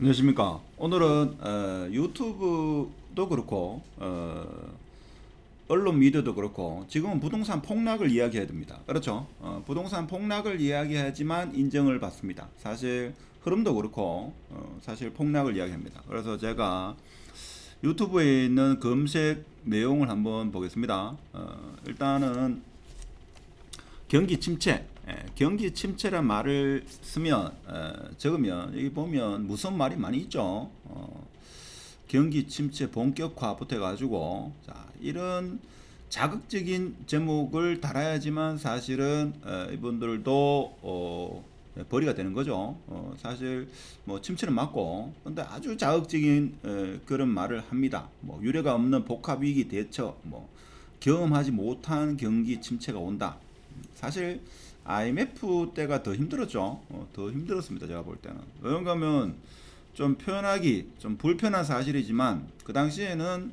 안녕하십니까. 오늘은 어, 유튜브도 그렇고 어, 언론 미디어도 그렇고 지금은 부동산 폭락을 이야기해야 됩니다. 그렇죠? 어, 부동산 폭락을 이야기하지만 인정을 받습니다. 사실 흐름도 그렇고 어, 사실 폭락을 이야기합니다. 그래서 제가 유튜브에 있는 검색 내용을 한번 보겠습니다. 어, 일단은 경기 침체, 예, 경기 침체란 말을 쓰면 어, 적으면 여기 보면 무슨 말이 많이 있죠. 어, 경기 침체 본격화부터 해가지고 자 이런 자극적인 제목을 달아야지만 사실은 어, 이분들도 어, 벌이가 되는 거죠. 어, 사실 뭐 침체는 맞고 근데 아주 자극적인 에, 그런 말을 합니다. 뭐 유례가 없는 복합 위기 대처, 뭐 경험하지 못한 경기 침체가 온다. 사실 IMF 때가 더 힘들었죠. 어, 더 힘들었습니다. 제가 볼 때는. 왜냐하면 하면 좀 표현하기 좀 불편한 사실이지만 그 당시에는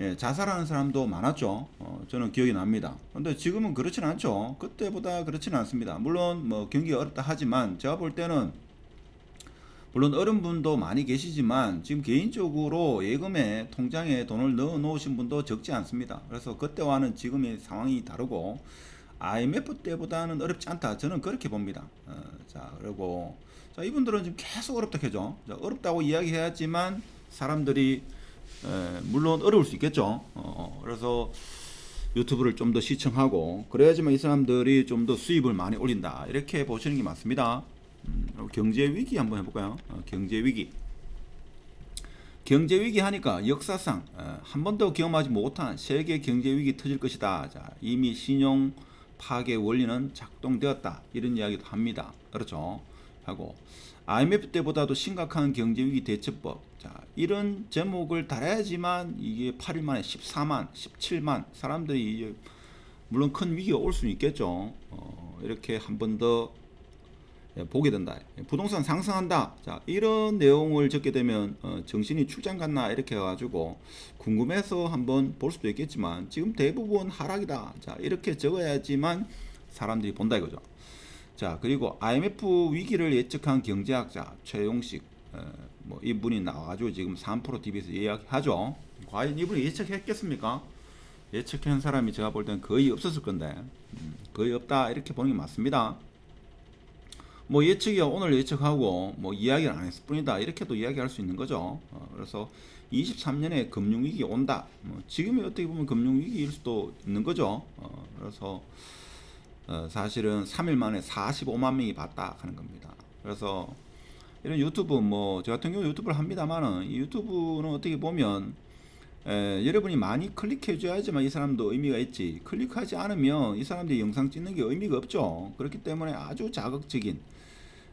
예, 자살하는 사람도 많았죠. 어, 저는 기억이 납니다. 근데 지금은 그렇진 않죠. 그때보다 그렇지는 않습니다. 물론 뭐 경기가 어렵다 하지만 제가 볼 때는 물론 어른 분도 많이 계시지만 지금 개인적으로 예금에 통장에 돈을 넣어 놓으신 분도 적지 않습니다. 그래서 그때와는 지금의 상황이 다르고 IMF 때보다는 어렵지 않다. 저는 그렇게 봅니다. 어, 자, 그리고 자, 이분들은 지금 계속 어렵다 하죠. 자, 어렵다고 이야기해야지만 사람들이 에, 물론 어려울 수 있겠죠. 어, 그래서 유튜브를 좀 더 시청하고 그래야지만 이 사람들이 좀 더 수입을 많이 올린다. 이렇게 보시는 게 맞습니다. 음, 경제 위기 한번 해볼까요? 어, 경제 위기. 경제 위기 하니까 역사상 어, 한 번도 경험하지 못한 세계 경제 위기 터질 것이다. 자, 이미 신용 파괴 원리는 작동되었다. 이런 이야기도 합니다. 그렇죠? 하고 IMF 때보다도 심각한 경제 위기 대처법. 자, 이런 제목을 달아야지만 이게 8일 만에 14만, 17만 사람들이 물론 큰 위기가 올 수는 있겠죠. 어, 이렇게 한 번 더 보게 된다. 부동산 상승한다. 자, 이런 내용을 적게 되면 어, 정신이 출장 갔나 이렇게 해가지고 궁금해서 한번 볼 수도 있겠지만 지금 대부분 하락이다. 자, 이렇게 적어야지만 사람들이 본다 이거죠. 자, 그리고 IMF 위기를 예측한 경제학자 최용식 에, 뭐 이분이 나와가지고 지금 3프로 TV에서 이야기하죠. 과연 이분이 예측했겠습니까? 예측한 사람이 제가 볼 때는 거의 없었을 건데 음, 거의 없다 이렇게 보는 게 맞습니다. 뭐 예측이 오늘 예측하고 뭐 이야기를 안 했을 뿐이다 이렇게도 이야기할 수 있는 거죠. 어, 그래서 23년에 금융위기 온다. 뭐 지금이 어떻게 보면 금융위기일 수도 있는 거죠. 어, 그래서 어, 사실은 3일 만에 45만 명이 봤다 하는 겁니다. 그래서 이런 유튜브 뭐 저 같은 경우 유튜브를 합니다만은 이 유튜브는 어떻게 보면 에, 여러분이 많이 클릭해 줘야지만 이 사람도 의미가 있지 클릭하지 않으면 이 사람들이 영상 찍는 게 의미가 없죠 그렇기 때문에 아주 자극적인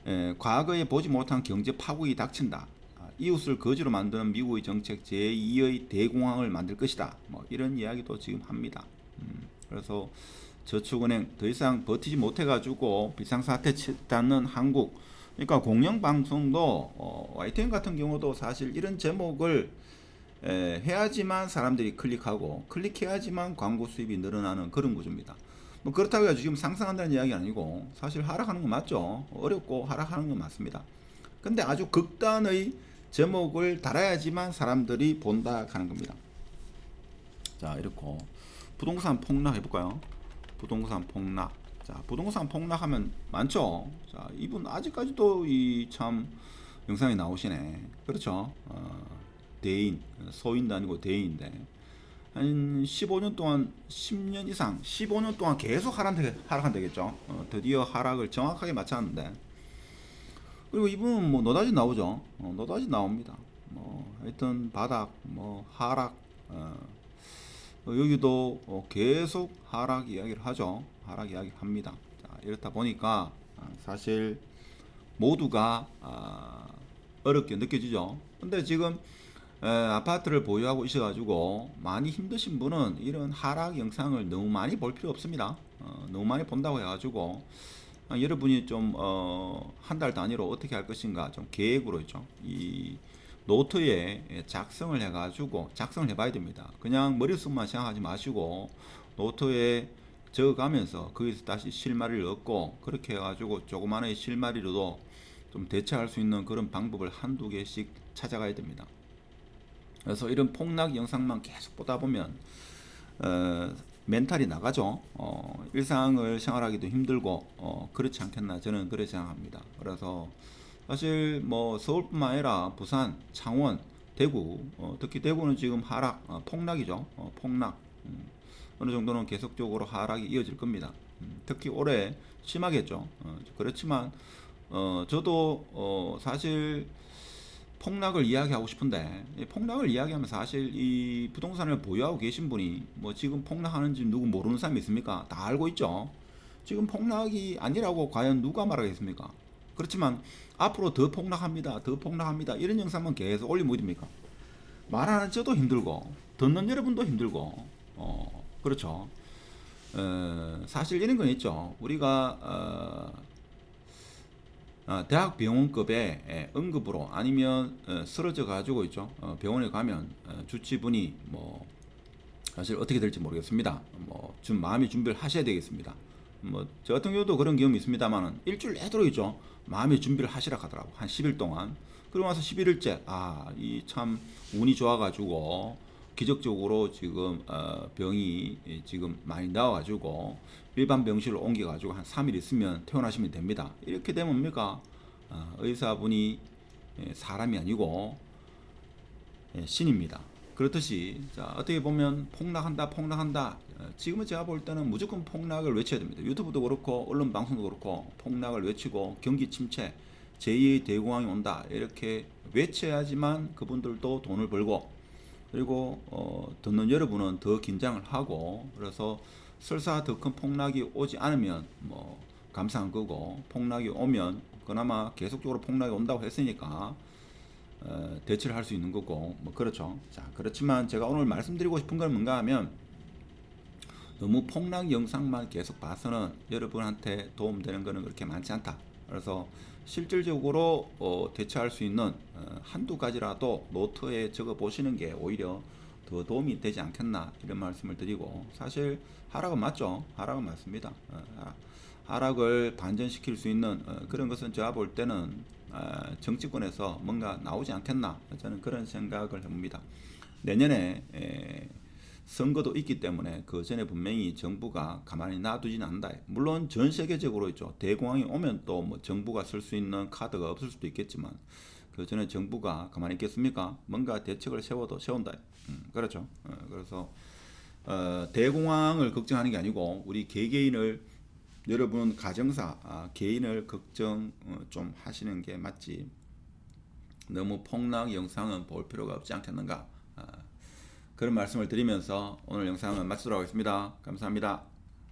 에, 과거에 보지 못한 경제 파국이 닥친다. 아, 이웃을 거지로 만드는 미국의 정책 제2의 대공황을 만들 것이다. 뭐 이런 이야기도 지금 합니다. 음, 그래서 저축은행 더 이상 버티지 못해 가지고 비상사태 치닫는 한국 그러니까 공영방송도 어, YTN 같은 경우도 사실 이런 제목을 에, 해야지만 사람들이 클릭하고 클릭해야지만 광고 수입이 늘어나는 그런 구조입니다. 뭐 그렇다고 해서 지금 상승한다는 이야기 아니고 사실 하락하는 건 맞죠. 어렵고 하락하는 건 맞습니다. 근데 아주 극단의 제목을 달아야지만 사람들이 본다 하는 겁니다. 자, 이렇고 부동산 폭락 해볼까요? 부동산 폭락. 자, 부동산 폭락하면 많죠. 자, 이분 아직까지도 이 참 영상이 나오시네. 그렇죠. 어, 대인, 소인도 아니고 대인인데 한 15년 동안 10년 이상 15년 동안 계속 하락 하락한다겠죠. 어, 드디어 하락을 정확하게 맞췄는데 그리고 이분은 뭐 노다지 나오죠. 어, 노다지 나옵니다. 뭐 하여튼 바닥, 뭐 하락, 어, 어, 여기도 어, 계속 하락 이야기를 하죠. 하락 이야기 합니다. 자, 이렇다 보니까 아, 사실 모두가 아, 어렵게 느껴지죠. 근데 지금 에, 아파트를 보유하고 있어가지고 많이 힘드신 분은 이런 하락 영상을 너무 많이 볼 필요 없습니다. 어, 너무 많이 본다고 해가지고 아, 여러분이 좀 어, 한 달 단위로 어떻게 할 것인가 좀 계획으로 있죠. 이 노트에 작성을 해가지고 작성을 해봐야 됩니다. 그냥 머릿속만 생각하지 마시고 노트에 적어가면서 거기서 다시 실마리를 얻고 그렇게 해가지고 조그마한 실마리로도 좀 대처할 수 있는 그런 방법을 한두 개씩 찾아가야 됩니다. 그래서 이런 폭락 영상만 계속 보다 보면 어, 멘탈이 나가죠. 어, 일상을 생활하기도 힘들고 어, 그렇지 않겠나 저는 그렇게 생각합니다. 그래서 사실 뭐 서울뿐만 아니라 부산, 창원, 대구 어, 특히 대구는 지금 하락 어, 폭락이죠. 어, 폭락 음, 어느 정도는 계속적으로 하락이 이어질 겁니다. 음, 특히 올해 심하겠죠. 어, 그렇지만 어, 저도 어, 사실 폭락을 이야기하고 싶은데 이 폭락을 이야기하면 사실 이 부동산을 보유하고 계신 분이 뭐 지금 폭락하는지 누구 모르는 사람이 있습니까? 다 알고 있죠. 지금 폭락이 아니라고 과연 누가 말하겠습니까? 그렇지만 앞으로 더 폭락합니다. 더 폭락합니다. 이런 영상만 계속 올리면 어딥니까? 말하는 저도 힘들고 듣는 여러분도 힘들고 어 그렇죠. 어, 사실 이런 건 있죠. 우리가 어, 어, 대학 병원급의 예, 응급으로 아니면 어, 쓰러져 가지고 있죠. 어, 병원에 가면 어, 주치분이 뭐 사실 어떻게 될지 모르겠습니다. 뭐 좀 마음의 준비를 하셔야 되겠습니다. 뭐 저 같은 경우도 그런 경험이 있습니다만은 일주일 내도록 있죠. 마음의 준비를 하시라 하더라고. 한 10일 동안. 그러고 나서 11일째 아, 이 참 운이 좋아 가지고 기적적으로 지금 어, 병이 지금 많이 나와 가지고 일반 병실로 옮겨 가지고 한 3일 있으면 퇴원하시면 됩니다. 이렇게 되면 뭡니까? 어, 의사분이 예, 사람이 아니고 예, 신입니다. 그렇듯이 자 어떻게 보면 폭락한다 폭락한다 어, 지금은 제가 볼 때는 무조건 폭락을 외쳐야 됩니다 유튜브도 그렇고 언론 방송도 그렇고 폭락을 외치고 경기 침체 제2의 대공황이 온다 이렇게 외쳐야지만 그분들도 돈을 벌고 그리고 어, 듣는 여러분은 더 긴장을 하고 그래서 설사 더 큰 폭락이 오지 않으면 뭐 감사한 거고 폭락이 오면 그나마 계속적으로 폭락이 온다고 했으니까 어, 대처를 할 수 있는 거고 뭐 그렇죠. 자 그렇지만 제가 오늘 말씀드리고 싶은 건 뭔가 하면 너무 폭락 영상만 계속 봐서는 여러분한테 도움되는 거는 그렇게 많지 않다. 그래서 실질적으로 어, 대처할 수 있는 어, 한두 가지라도 노트에 적어 보시는 게 오히려 더 도움이 되지 않겠나 이런 말씀을 드리고 사실 하락은 맞죠. 하락은 맞습니다. 어, 하락. 하락을 반전시킬 수 있는 어, 그런 것은 제가 볼 때는 어, 정치권에서 뭔가 나오지 않겠나 저는 그런 생각을 해봅니다. 내년에 에, 선거도 있기 때문에 그 전에 분명히 정부가 가만히 놔두지는 않는다. 물론 전 세계적으로 있죠. 대공황이 오면 또 뭐 정부가 쓸 수 있는 카드가 없을 수도 있겠지만 그 전에 정부가 가만히 있겠습니까? 뭔가 대책을 세워도 세운다. 음, 그렇죠. 어, 그래서 어, 대공황을 걱정하는 게 아니고 우리 개개인을 여러분 가정사 아, 개인을 걱정 어, 좀 하시는 게 맞지. 너무 폭락 영상은 볼 필요가 없지 않겠는가. 아, 그런 말씀을 드리면서 오늘 영상은 마치도록 하겠습니다. 감사합니다.